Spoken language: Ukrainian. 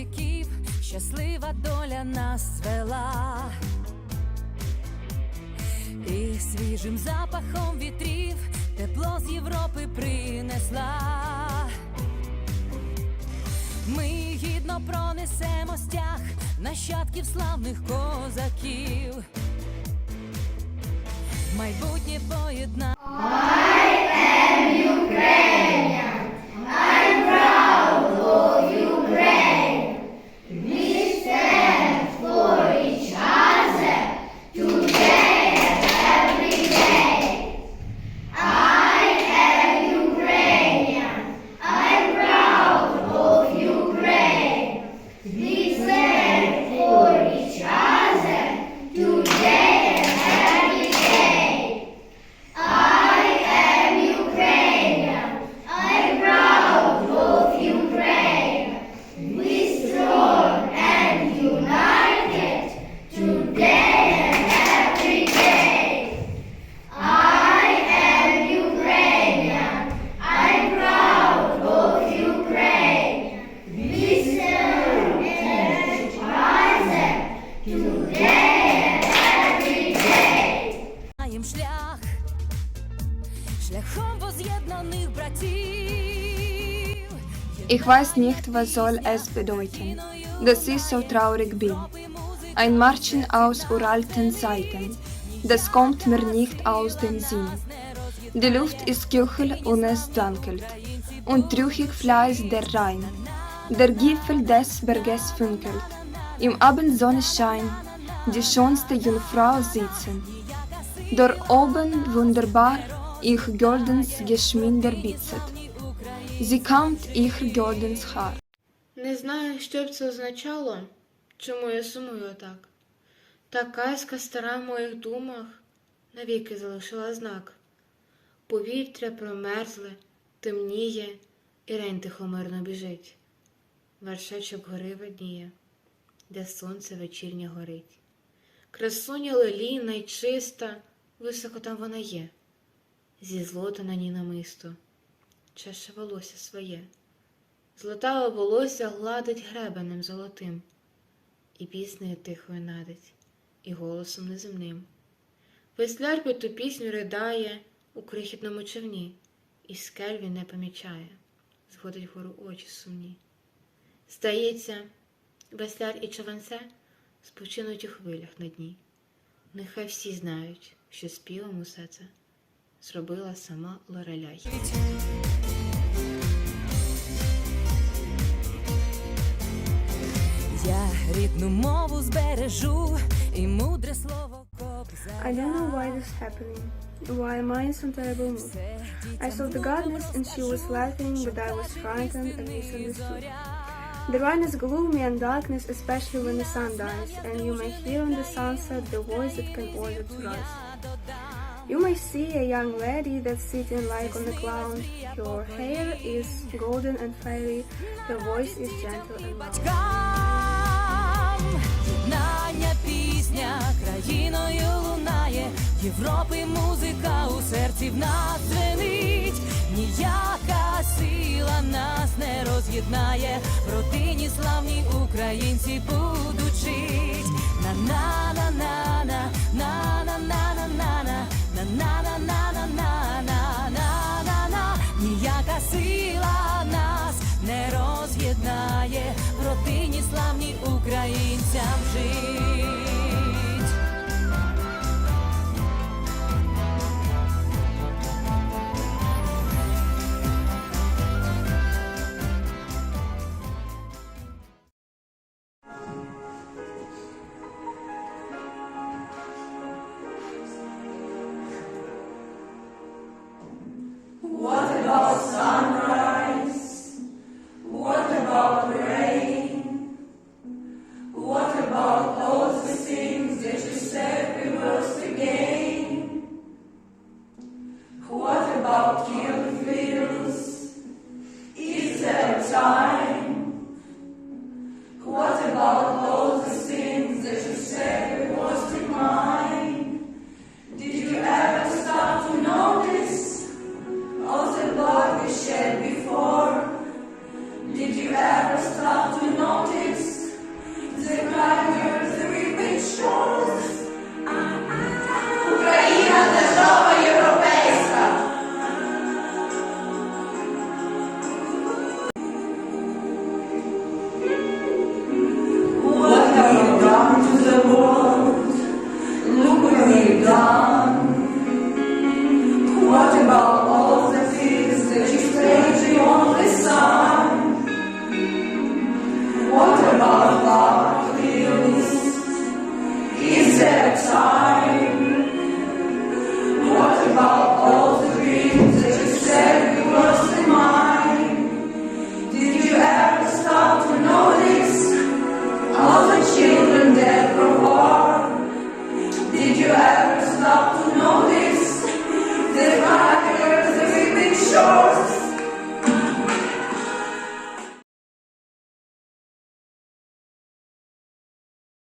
віків, щаслива доля нас звела. І свіжим запахом вітрів тепло з Європи принесла. Ми гідно пронесемо стяг нащадків славних козаків. Майбутнє поєдна. Знаєм шлях, шляхом воз'єднаних братів. Ich weiß nicht, was soll es bedeuten, dass ich so traurig bin. Ein Marchen aus uralten Zeiten, das kommt mir nicht aus dem Sinn. Die Luft ist kühl und es dankelt, und trüchig fließt der Rhein. Der Gipfel des Berges funkelt, im Abendsonnenschein die schönste Jungfrau sitzen. Dort oben wunderbar ich goldens Geschminder bitzet. Sie kommt ihr goldens Haar. Не знаю, що б це означало, чому я сумую так. Та казка стара в моїх думах навіки залишила знак. Повітря промерзле, темніє, і рень тихомирно біжить. Вершечок гори видніє, де сонце вечірнє горить. Красуня лелійна й чиста, високо там вона є, зі злота на ній намисто, чеше волосся своє. Золотаве волосся гладить гребенем золотим, і піснею тихою надить, і голосом неземним. Весляр під ту пісню ридає у крихітному човні, і скель він не помічає, зводить вгору очі сумні. Здається, весляр і човенце спочинуть у хвилях на дні. Нехай всі знають, що співом усе це зробила сама Лореляй. Я рідну мову збережу і мудре слово I don't know why this happening. Why am I in some terrible mood? I saw the goddess and she was laughing, but I was frightened and misunderstood. The Rhine is gloomy and darkness, especially when the sun dies, and you may hear in the sunset the voice that can order to rise. You may see a young lady that's sitting like on a cloud. Her hair is golden and fairy, her voice is gentle and mild. батькам. Єднання пісня країною лунає, Європи музика у серці в нас дзвенить. Ніяка сила нас не роз'єднає, в родині славні українці